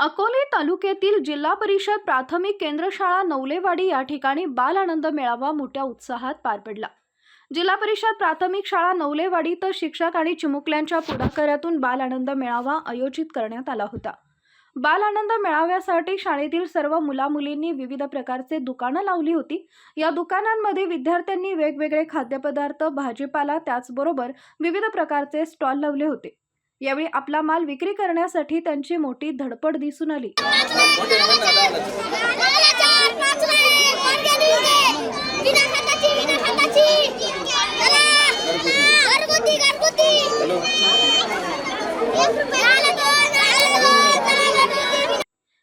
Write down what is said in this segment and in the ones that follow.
अकोले तालुक्यातील जिल्हा परिषद प्राथमिक केंद्र शाळा नवलेवाडी या ठिकाणी बाल आनंद मेळावा मोठ्या उत्साहात पार पडला. जिल्हा परिषद प्राथमिक शाळा नवलेवाडी तर शिक्षक आणि चिमुकल्यांच्या पुढाकारातून बाल आनंद मेळावा आयोजित करण्यात आला होता. बाल आनंद मेळाव्यासाठी शाळेतील सर्व मुलामुलींनी विविध प्रकारचे दुकानं लावली होती. या दुकानांमध्ये विद्यार्थ्यांनी वेगवेगळे खाद्यपदार्थ भाजीपाला त्याचबरोबर विविध प्रकारचे स्टॉल लावले होते. यावेळी आपला माल विक्री करण्यासाठी त्यांची मोठी धडपड दिसून आली.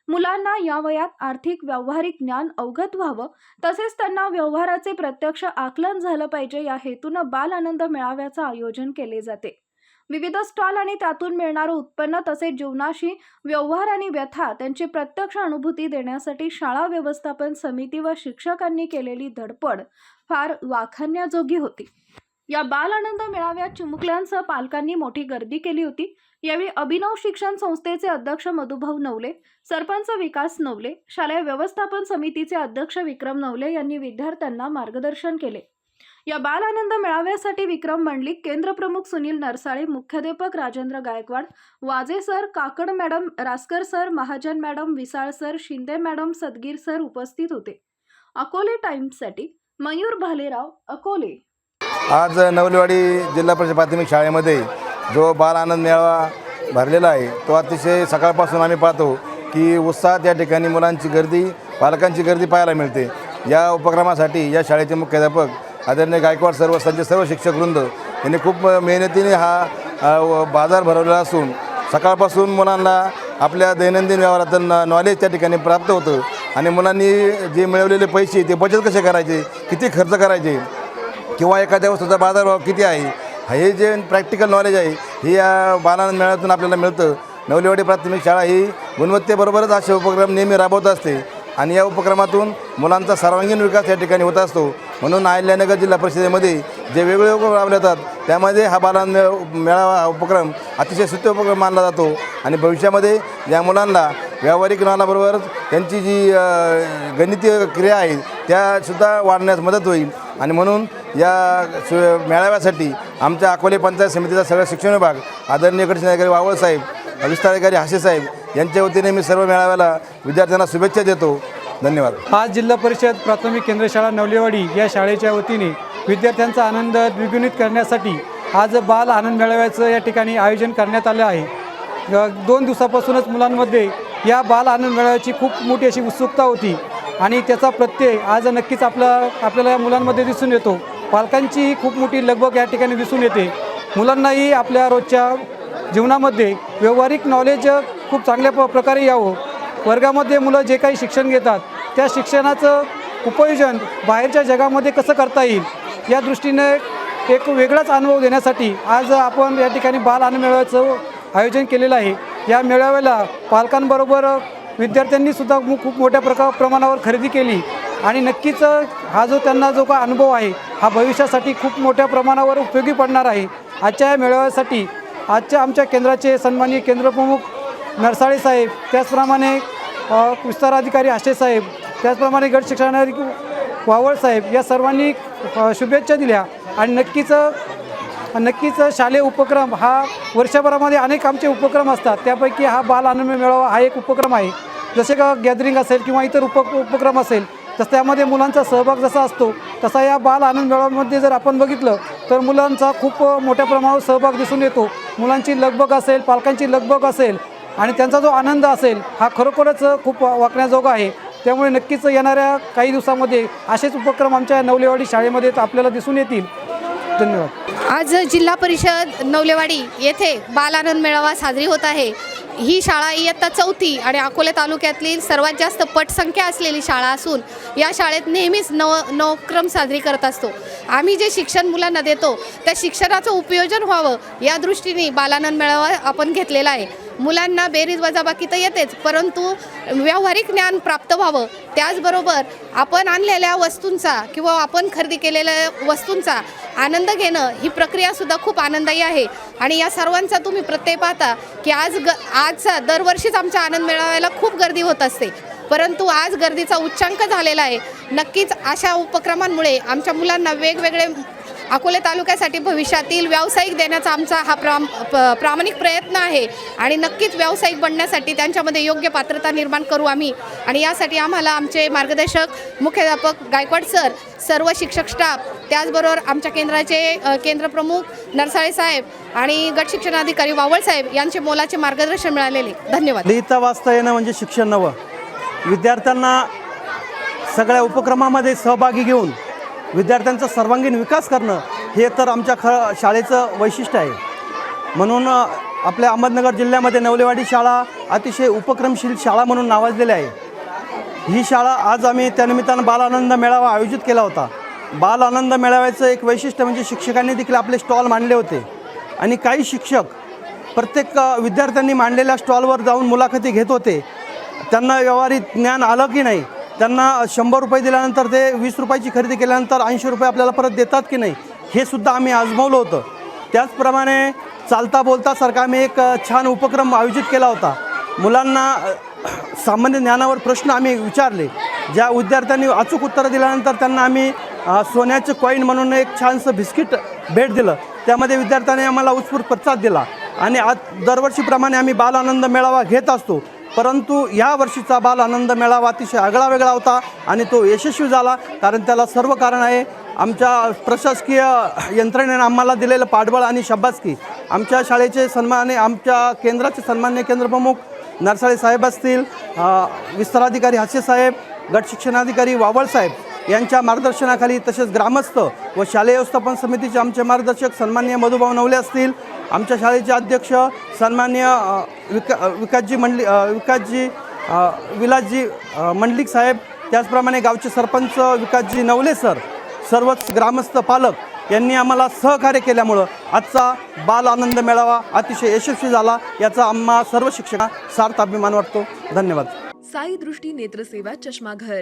मुलांना या वयात आर्थिक व्यावहारिक ज्ञान अवगत व्हावं तसेच त्यांना व्यवहाराचे प्रत्यक्ष आकलन झालं पाहिजे या हेतूनं बाल आनंद मेळाव्याचं आयोजन केले जाते. विविध स्टॉल आणि त्यातून मिळणारं उत्पन्न तसेच जीवनाशी व्यवहार आणि व्यथा त्यांची प्रत्यक्ष अनुभूती देण्यासाठी शाळा व्यवस्थापन समिती व शिक्षकांनी केलेली धडपड फार वाखाणण्याजोगी होती. या बाल आनंद मेळाव्यात चिमुकल्यांसह पालकांनी मोठी गर्दी केली होती. यावेळी अभिनव शिक्षण संस्थेचे अध्यक्ष मधुभाऊ नवले सरपंच विकास नवले शालेय व्यवस्थापन समितीचे अध्यक्ष विक्रम नवले यांनी विद्यार्थ्यांना मार्गदर्शन केले. या बाल आनंद मेळाव्यासाठी विक्रम मंडलिक केंद्रप्रमुख सुनील नरसाळे मुख्याध्यापक Rajendra Gaikwad Waje sir Kakad madam Raskar sir Mahajan madam Visal sir Shinde madam Sadgir sir उपस्थित होते. अकोले टाइम्ससाठी मयूर भालेराव अकोले. आज नवलवाडी जिल्हा परिषद प्राथमिक शाळेमध्ये जो बाल आनंद मेळावा भरलेला आहे तो अतिशय सकाळपासून आम्ही पाहतो की उत्साहात या ठिकाणी मुलांची गर्दी पालकांची गर्दी पाहायला मिळते. या उपक्रमासाठी या शाळेचे मुख्याध्यापक आदरणीय गायकवाड सर्व त्यांचे सर्व शिक्षकवृंद यांनी खूप मेहनतीने हा व बाजार भरवलेला असून सकाळपासून मुलांना आपल्या दैनंदिन व्यवहारातून नॉलेज त्या ठिकाणी प्राप्त होतं. आणि मुलांनी जे मिळवलेले पैसे ते बचत कसे करायचे किती खर्च करायचे किंवा एखाद्या वस्तूचा बाजारभाव किती आहे हे जे प्रॅक्टिकल नॉलेज आहे हे या बालानंद मेळ्यातून आपल्याला मिळतं. नवलेवाडी प्राथमिक शाळा ही गुणवत्तेबरोबरच असे उपक्रम नेहमी राबवत असते. आणि या उपक्रमातून मुलांचा सर्वांगीण विकास या ठिकाणी होत असतो. म्हणून अहिल्यानगर जिल्हा परिषदेमध्ये जे वेगवेगळे उपक्रम राबवले जातात त्यामध्ये हा बालानंद मेळ मेळावा हा उपक्रम अतिशय सुत्य उपक्रम मानला जातो. आणि भविष्यामध्ये या मुलांना व्यावहारिक ज्ञानाबरोबर त्यांची जी गणितीय क्रिया आहे त्यासुद्धा वाढण्यास मदत होईल. आणि म्हणून या सु मेळाव्यासाठी आमच्या अकोले पंचायत समितीचा सगळा शिक्षण विभाग आदरणीय कृष्णाधिकारी वावळ साहेब विस्तार अधिकारी साहेब यांच्या वतीने मी सर्व मेळाव्याला विद्यार्थ्यांना शुभेच्छा देतो. धन्यवाद. आज जिल्हा परिषद प्राथमिक केंद्र शाळा नवलेवाडी या शाळेच्या वतीने विद्यार्थ्यांचा आनंद द्विगुणित करण्यासाठी आज बाल आनंद मेळाव्याचं या ठिकाणी आयोजन करण्यात आलं आहे. दोन दिवसापासूनच मुलांमध्ये या बाल आनंद मेळाव्याची खूप मोठी अशी उत्सुकता होती आणि त्याचा प्रत्यय आज नक्कीच आपला आपल्याला या मुलांमध्ये दिसून येतो. पालकांचीही खूप मोठी लगबग या ठिकाणी दिसून येते. मुलांनाही आपल्या रोजच्या जीवनामध्ये व्यावहारिक नॉलेज खूप चांगल्या प प्रकारे यावं. वर्गामध्ये मुलं जे काही शिक्षण घेतात त्या शिक्षणाचं उपयोजन बाहेरच्या जगामध्ये कसं करता येईल या दृष्टीने एक वेगळाच अनुभव देण्यासाठी आज आपण या ठिकाणी बाल आनंद आयोजन केलेलं आहे. या मेळाव्याला पालकांबरोबर विद्यार्थ्यांनीसुद्धा खूप मोठ्या प्रका प्रमाणावर खरेदी केली आणि नक्कीच हा जो त्यांना जो का अनुभव आहे हा भविष्यासाठी खूप मोठ्या प्रमाणावर उपयोगी पडणार आहे. आजच्या या मेळाव्यासाठी आजच्या आमच्या केंद्राचे सन्माननीय केंद्रप्रमुख नरसाळे साहेब त्याचप्रमाणे विस्ताराधिकारी विस्तार अधिकारी आशे साहेब त्याचप्रमाणे गट शिक्षणाधिकारी वावळ साहेब या सर्वांनी शुभेच्छा दिल्या. आणि नक्कीच नक्कीच शालेय उपक्रम हा वर्षभरामध्ये अनेक आमचे उपक्रम असतात. त्यापैकी हा बाल आनंद मेळावा हा एक उपक्रम आहे. जसे का गॅदरिंग असेल किंवा इतर उप उपक्रम असेल तसं त्यामध्ये मुलांचा सहभाग जसा असतो तसा या बाल आनंद मेळाव्यामध्ये जर आपण बघितलं तर मुलांचा खूप मोठ्या प्रमाणावर सहभाग दिसून येतो. मुलांची लगबग असेल पालकांची लगबग असेल आणि त्यांचा जो आनंद असेल हा खरोखरच खूप वाकण्याजोगा आहे. त्यामुळे नक्कीच येणाऱ्या काही दिवसामध्ये असेच उपक्रम आमच्या नवलेवाडी शाळेमध्ये आपल्याला दिसून येतील. धन्यवाद. आज जिल्हा परिषद नवलेवाडी येथे बालानंद मेळावा साजरी होत आहे. ही शाळा इयत्ता चौथी आणि अकोले तालुक्यातली सर्वात जास्त पटसंख्या असलेली शाळा असून या शाळेत नेहमीच नव नवक्रम साजरी करत असतो. आम्ही जे शिक्षण मुलांना देतो त्या शिक्षणाचं उपयोजन व्हावं या दृष्टीने बालानंद मेळावा आपण घेतलेला आहे. मुलांना बेरीज वजाबाकी तर येतेच परंतु व्यावहारिक ज्ञान प्राप्त व्हावं. त्याचबरोबर आपण आणलेल्या वस्तूंचा किंवा आपण खरेदी केलेल्या वस्तूंचा आनंद घेणं ही प्रक्रियासुद्धा खूप आनंददायी आहे. आणि या सर्वांचा तुम्ही प्रत्यय पाहता की आज ग आजचा दरवर्षीच आमचा आनंद मेळाव्याला खूप गर्दी होत असते. परंतु आज गर्दीचा उच्चांक झालेला आहे. नक्कीच अशा उपक्रमांमुळे आमच्या मुलांना वेगवेगळे अकोले तालुक्यासाठी भविष्यातील व्यावसायिक देण्याचा आमचा हा प्राम प- प्रामाणिक प्रयत्न आहे. आणि नक्कीच व्यावसायिक बनण्यासाठी त्यांच्यामध्ये योग्य पात्रता निर्माण करू आम्ही. आणि यासाठी आम्हाला आमचे मार्गदर्शक मुख्याध्यापक गायकवाड सर सर्व शिक्षक स्टाफ त्याचबरोबर आमच्या केंद्राचे केंद्रप्रमुख नरसाळे साहेब आणि गट शिक्षणाधिकारी वावळ साहेब यांचे मोलाचे मार्गदर्शन मिळालेले. धन्यवाद. लिहिता वाचता येणं म्हणजे शिक्षण नवं. विद्यार्थ्यांना सगळ्या उपक्रमामध्ये सहभागी घेऊन विद्यार्थ्यांचा सर्वांगीण विकास करणं हे तर आमच्या ख शाळेचं वैशिष्ट्य आहे. म्हणून आपल्या अहमदनगर जिल्ह्यामध्ये नवलेवाडी शाळा अतिशय उपक्रमशील शाळा म्हणून नावाजलेली आहे. ही शाळा आज आम्ही त्यानिमित्तानं बाल आनंद मेळावा आयोजित केला होता. बाल आनंद मेळाव्याचं एक वैशिष्ट्य म्हणजे शिक्षकांनी देखील आपले स्टॉल मांडले होते. आणि काही शिक्षक प्रत्येक विद्यार्थ्यांनी मांडलेल्या स्टॉलवर जाऊन मुलाखती घेत होते. त्यांना व्यवहारिक ज्ञान आलं की नाही त्यांना शंभर रुपये दिल्यानंतर ते वीस रुपयाची खरेदी केल्यानंतर ऐंशी रुपये आपल्याला परत देतात की नाही हे सुद्धा आम्ही आजमावलं होतं. त्याचप्रमाणे चालता बोलता सारखा आम्ही एक छान उपक्रम आयोजित केला होता. मुलांना सामान्य ज्ञानावर प्रश्न आम्ही विचारले. ज्या विद्यार्थ्यांनी अचूक उत्तरं दिल्यानंतर त्यांना आम्ही सोन्याचं कॉईन म्हणून एक छानसं बिस्किट भेट दिलं. त्यामध्ये विद्यार्थ्यांनी आम्हाला उत्स्फूर्त प्रतिसाद दिला. आणि आज दरवर्षीप्रमाणे आम्ही बाल आनंद मेळावा घेत असतो. परंतु या वर्षीचा बाल आनंद मेळावा अतिशय आगळा वेगळा होता आणि तो यशस्वी झाला कारण त्याला सर्व कारण आहे. आमच्या प्रशासकीय यंत्रणेनं आम्हाला दिलेलं पाठबळ आणि शब्बासकी आमच्या शाळेचे सन्माने आमच्या केंद्राचे सन्मान्य केंद्रप्रमुख नरसाळे साहेब असतील विस्ताराधिकारी हास्य साहेब गट शिक्षणाधिकारी वावळ साहेब यांच्या मार्गदर्शनाखाली तसेच ग्रामस्थ व शालेय व्यवस्थापन समितीचे आमचे मार्गदर्शक सन्मान्य मधुभाऊ नवले असतील. आमच्या शाळेचे अध्यक्ष सन्मान्य विका विकासजी मंडली विकासजी विलासजी मंडलिक साहेब त्याचप्रमाणे गावचे सरपंच विकासजी नवले सर सर्वच ग्रामस्थ पालक यांनी आम्हाला सहकार्य केल्यामुळं आजचा बाल आनंद मेळावा अतिशय यशस्वी झाला. याचा आम्हा सर्व शिक्षकांना सार्थ अभिमान वाटतो. धन्यवाद. साई दृष्टी नेत्रसेवा चष्माघर.